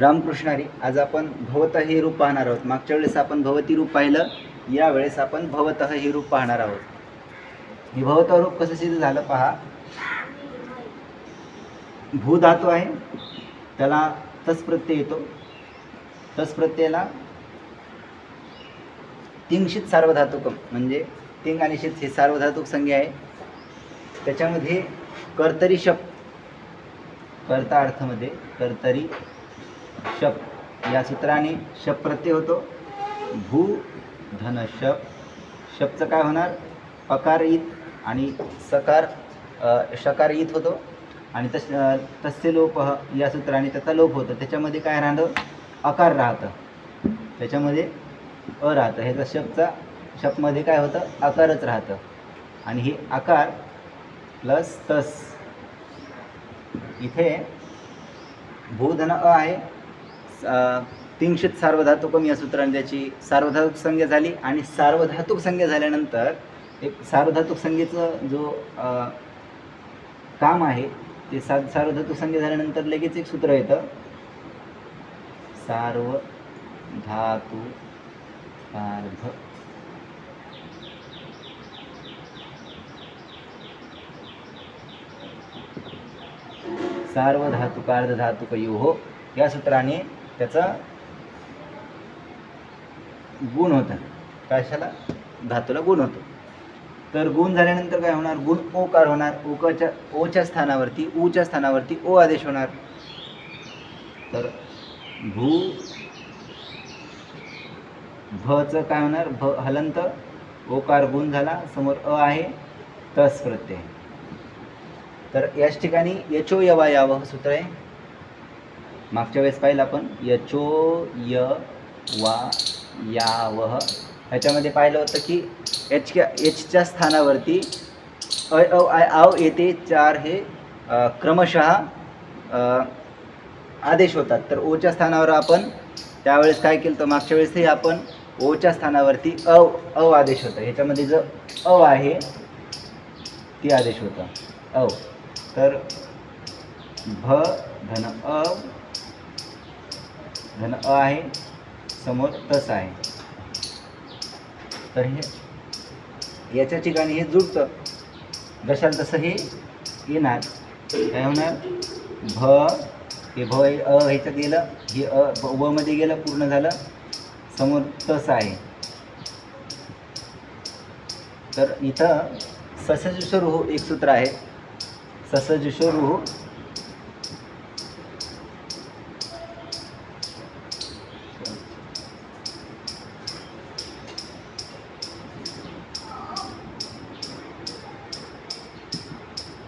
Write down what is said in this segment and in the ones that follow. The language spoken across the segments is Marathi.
रामकृष्णारी. आज आपण भवत हे रूप पाहणार आहोत. मागच्या वेळेस आपण भवती रूप पाहिलं यावेळेस आपण भवत हे रूप पाहणार आहोत. हे भवत रूप कसं सिद्ध झालं पहा. भू धातू आहे. त्याला तस प्रत्यय येतो. तस प्रत्ययाला तिंगशित सार्वधातुकम म्हणजे तिंग आणि शित हे सार्वधातुक संज्ञा आहे. त्याच्यामध्ये कर्तरी शब्द कर्ता अर्थमध्ये कर्तरी शप. या सूत्राने शप प्रत्यय होतो. भू धन शप. शपचं काय होणार? अकार ईत आणि सकार शकार ईत होतो. आणि तस तस्य लोप या सूत्राने त्याचा लोप होतो. त्याच्यामध्ये काय राहतं? अकार राहतं. त्याच्यामध्ये अ राहतं. ह्याचा शपचा शपमध्ये काय होतं? आकारच राहतं. आणि हे आकार प्लस तस. इथे भूधन अ आहे. स- सार्वधातुक सार्वधातुकम या सूत्राने त्याची सार्वधातुक संज्ञा झाली आणि सार्वधातुक संज्ञा झाल्यानंतर एक सार्वधातुक संज्ञेचं जो काम आहे ते सा सार्वधातुक संज्ञा झाल्यानंतर लगेच एक सूत्र येतं. सार्व धातु सार्ध सार्वधातुक अर्धधातुक या सूत्राने त्याचा गुण होतं. कशाला? धातूला गुण होतो. तर गुण झाल्यानंतर काय होणार? गुण ओकार होणार. ओकाच्या ओच्या स्थानावरती ऊच्या स्थानावरती ओ आदेश होणार. तर भू भचं काय होणार? भ हलंत ओकार गुण झाला. समोर अ आहे. तस प्रत्यय. तर याच ठिकाणी यचो यवा यावं सूत्र आहे. मागच्या वेळेस पाहिलं आपण यचो य वा या वह. ह्याच्यामध्ये पाहिलं होतं की एच एचच्या स्थानावरती अ अ आय आव येते चार हे क्रमशः आदेश होतात. तर ओच्या स्थानावर आपण त्यावेळेस काय केलं तर मागच्या वेळेसही आपण ओच्या स्थानावरती अ अ आदेश होता. ह्याच्यामध्ये जो अ आहे ती आदेश होता. अव तर भ धन अ धन अ आहे समोर तस आहे. तर हे याच्या ठिकाणी हे जुळतं जशाल तसं हे येणार. काय होणार? भ हे भ हे अ ह्याच्यात गेलं. हे अ ब- व मध्ये गेलं पूर्ण झालं. समोर तस आहे. तर इथं ससजुषरुह एक सूत्र आहे. ससजुषरुह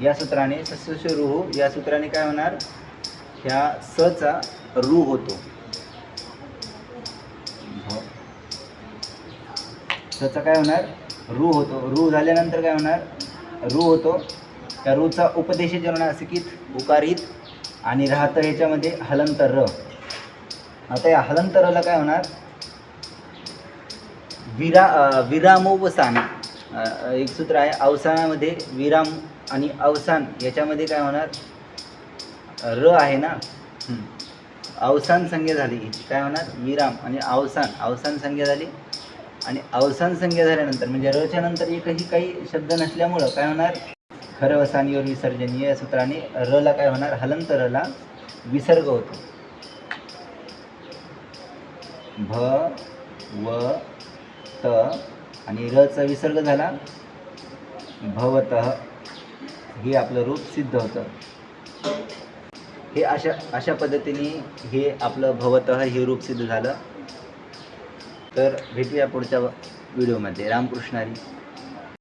या सूत्राने ससजुषरुह या सूत्राने काय होणार? ह्या सचा रू होतो. हो. सचा काय होणार? रू होतो. रू झाल्यानंतर काय होणार? रू होतो. त्या रूचा उपदेश होणार असिकित उकारित आणि राहतं ह्याच्यामध्ये हलंतर र. आता या हलंतरला काय होणार? विरा विरामोपसान. एक सूत्र आहे अवसानामध्ये विराम आणि अवसान याच्यामध्ये काय होणार? र आहे ना. अवसान संज्ञा झाली. काय होणार? विराम आणि अवसान. अवसान संज्ञा झाली. आणि अवसान संज्ञा झाल्यानंतर म्हणजे रच्या नंतर एकही काही शब्द नसल्यामुळं काय होणार? खरं वसानीवर विसर्जनीय या सूत्राने रला काय होणार? हलंत रला विसर्ग होतो. भ व त आणि रचा विसर्ग झाला. भवत हे आपलं रूप सिद्ध होतं. हे अशा अशा पद्धतीने हे आपलं भवत हे रूप सिद्ध झालं. तर भेटूया पुढच्या व्हिडिओमध्ये. रामकृष्णारी.